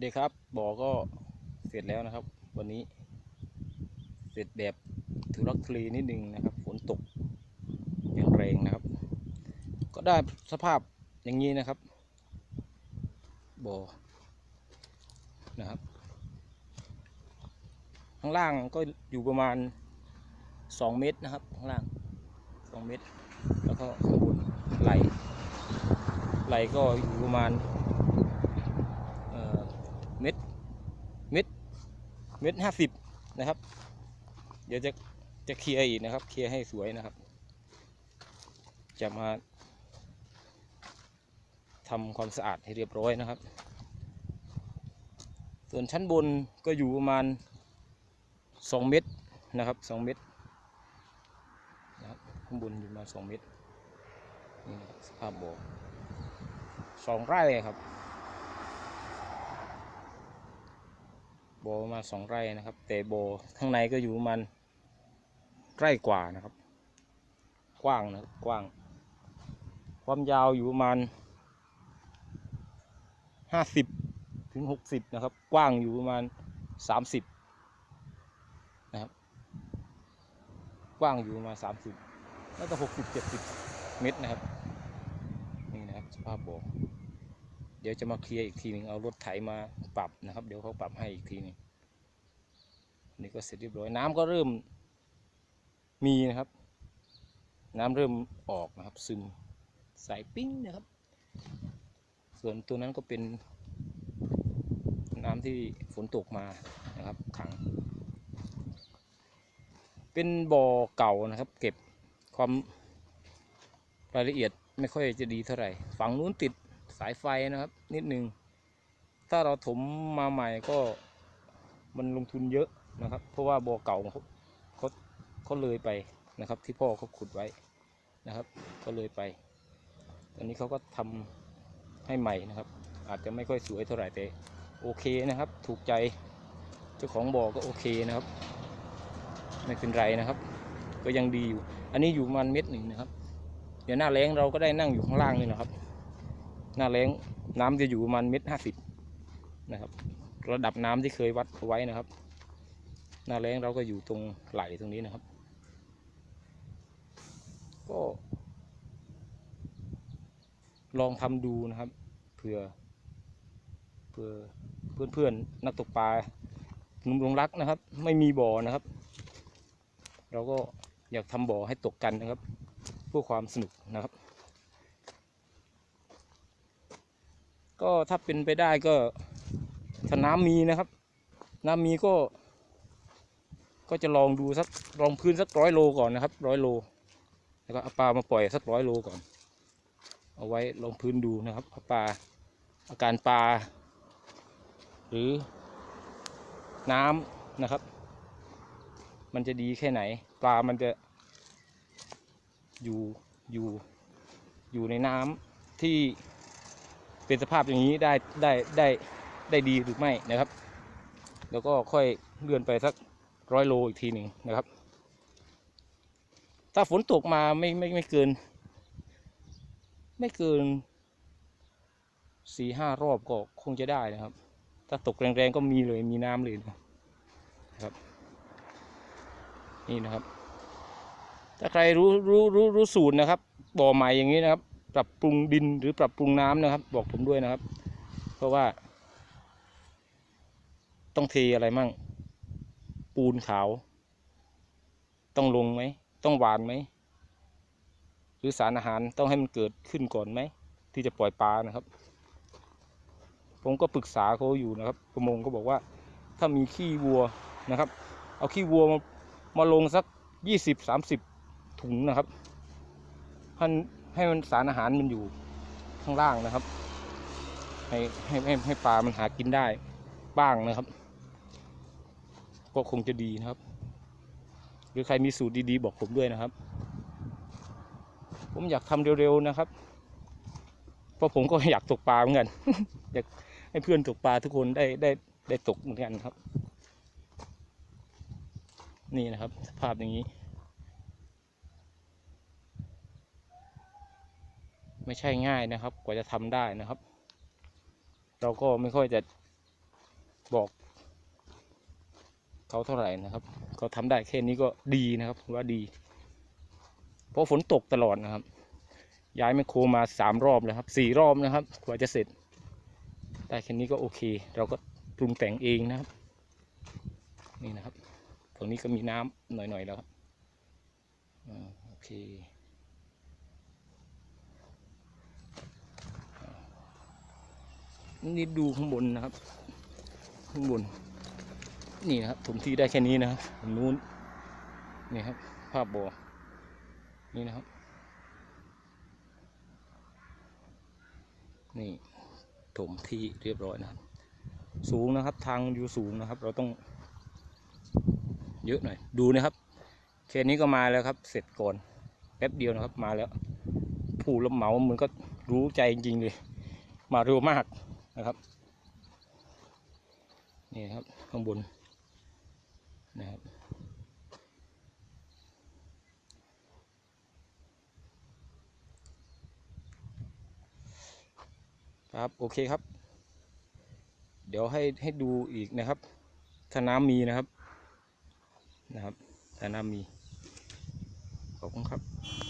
เด็กครับบ่อก็เสร็จแล้วนะครับ วันนี้ เสร็จแบบทุรักทุเลนิดนึงนะครับ ฝนตกอย่างแรงนะครับ ก็ได้สภาพอย่างนี้นะครับบ่อนะครับข้างล่างก็อยู่ประมาณ 2 เมตรนะครับ ข้างล่าง 2 เมตร แล้วก็ข้างบนไหลไหลก็อยู่ประมาณเอ่อเม็ดเม็ด เม็ดห้าสิบนะครับ เดี๋ยวจะจะเคลียร์อีกนะครับ เคลียร์ให้สวยนะครับ จะมาทำความสะอาดให้เรียบร้อยนะครับ ส่วนชั้นบนก็อยู่ประมาณ2เมตรนะครับ2เมตรนะครับข้างบนอยู่มาณ2เมตรนี่สภาพบ่อสองไร่ครับ บ่อประมาณสองไร่นะครับ แต่บ่อข้างในก็อยู่ประมาณไร่กว่านะครับ กว้างนะกว้าง ความยาวอยู่ประมาณห้าสิบถึงหกสิบนะครับ กว้างอยู่ประมาณสามสิบกว้างอยู่ประมาณสามสิบน่าจะหกสิบเจ็ดสิบเมตรนะครับ นี่นะครับสภาพบ่อ เดี๋ยวจะมาเคลียร์อีกทีหนึ่งเอารถไถมาปรับนะครับ เดี๋ยวเขาปรับให้อีกทีหนึงนี่ก็เสร็จเรียบร้อยน้ำก็เริ่มมีนะครับ น้ำเริ่มออกนะครับ ซึมใสปิ้งนะครับ ส่วนตัวนั้นก็เป็นน้ำที่ฝนตกมานะครับขัง เป็นบ่อเก่านะครับ เก็บความรายละเอียดไม่ค่อยจะดีเท่าไหร่ ฝั่งนู้นติด สายไฟนะครับ นิดหนึ่งถ้าเราถมมาใหม่ก็มันลงทุนเยอะนะครับ เพราะว่าบ่อเก่าเขาเขาเขาเลยไปนะครับ ที่พ่อเขาขุดไว้นะครับ ก็เลยไป ตอนนี้เขาก็ทำให้ใหม่นะครับ อาจจะไม่ค่อยสวยเท่าไหร่แต่โอเคนะครับ ถูกใจเจ้าของบ่อก็โอเคนะครับ ไม่เป็นไรนะครับ ก็ยังดีอยู่ อันนี้อยู่ประมาณเม็ดหนึ่งนะครับ เดี๋ยวหน้าแรงเราก็ได้นั่งอยู่ข้างล่างนี่นะครับ หน้าแรงน้ำจะอยู่ประมาณเม็ดห้าสิบนะครับ ระดับน้ำที่เคยวัดเอาไว้นะครับ หน้าแรงเราก็อยู่ตรงไหลตรงนี้นะครับ ก็ลองทำดูนะครับเผื่อเผื่อเพื่อนๆนักตกปลาหนุ่มหลงรักนะครับ ไม่มีบ่อนะครับ เราก็อยากทำบ่อให้ตกกันนะครับเพื่อความสนุกนะครับ ก็ถ้าเป็นไปได้ก็ถ้าน้ำมีนะครับ น้ำมีก็ ก็จะลองดูสักลองพื้นสักร้อยโลก่อนนะครับร้อยโล แล้วก็เอาปลามาปล่อยสักร้อยโลก่อน เอาไว้ลองพื้นดูนะครับเอาปลาอาการปลา หรือน้ำนะครับ มันจะดีแค่ไหน ปลามันจะอยู่อยู่อยู่ในน้ำที่ เป็นสภาพอย่างนี้ได้ได้ได้ได้ดีหรือไม่นะครับ แล้วก็ค่อยเลื่อนไปสักร้อยโลอีกทีหนึ่งนะครับ ถ้าฝนตกมาไม่ไม่ไม่เกิน ไม่เกินสี่ห้ารอบก็คงจะได้นะครับ ถ้าตกแรงๆก็มีเลยมีน้ำเลยนะครับ นี่นะครับ ถ้าใครรู้รู้รู้รู้สูตรนะครับบ่อใหม่อย่างนี้นะครับ ปรับปรุงดินหรือปรับปรุงน้ำนะครับ บอกผมด้วยนะครับ เพราะว่า ต้องเทอะไรมั่ง ปูนขาว ต้องลงไหม ต้องหวานไหม หรือสารอาหารต้องให้มันเกิดขึ้นก่อนไหม ที่จะปล่อยปลานะครับ ผมก็ปรึกษาเขาอยู่นะครับ ประมงก็บอกว่า ถ้ามีขี้วัวนะครับ เอาขี้วัวมามาลงสักยี่สิบสามสิบถุงนะครับให้ ให้มันสารอาหารมันอยู่ข้างล่างนะครับ ให้ให้ให้ให้ปลามันหากินได้บ้างนะครับ ก็คงจะดีนะครับ หรือใครมีสูตรดีๆ บอกผมด้วยนะครับ ผมอยากทำเร็วๆนะครับ เพราะผมก็อยากตกปลาเหมือนกัน อยากให้เพื่อนตกปลาทุกคนได้ได้ได้ตกเหมือนกันครับ นี่นะครับ สภาพอย่างนี้ ไม่ใช่ง่ายนะครับ กว่าจะทำได้นะครับ เราก็ไม่ค่อยจะบอกเขาเท่าไหร่นะครับเขาทำได้แค่นี้ก็ดีนะครับว่าดี เพราะฝนตกตลอดนะครับ ย้ายแมคโครมาสามรอบแล้วครับสี่รอบนะครับ กว่าจะเสร็จ ได้แค่นี้ก็โอเค เราก็ปรุงแต่งเองนะครับ นี่นะครับ ตรงนี้ก็มีน้ำหน่อยๆแล้วครับอโอเคอ่า นี่ดูข้างบนนะครับ ข้างบน นี่นะครับถมที่ได้แค่นี้นะครับนู้นนี่ครับ ภาพบ่อนี่นะครับ นี่ถมที่เรียบร้อยนะครับ สูงนะครับทางอยู่สูงนะครับ เราต้องเยอะหน่อย ดูนะครับแค่นี้ก็มาแล้วครับ เสร็จก่อนแป๊บเดียวนะครับมาแล้ว ผู้รับเหมามันก็รู้ใจจริงๆเลย มาเร็วมาก นะครับ นี่ครับข้างบนนะครับครับโอเคครับ เดี๋ยวให้ให้ดูอีกนะครับถ้าน้ำมีนะครับนะครับถ้าน้ำมีขอบคุณครับ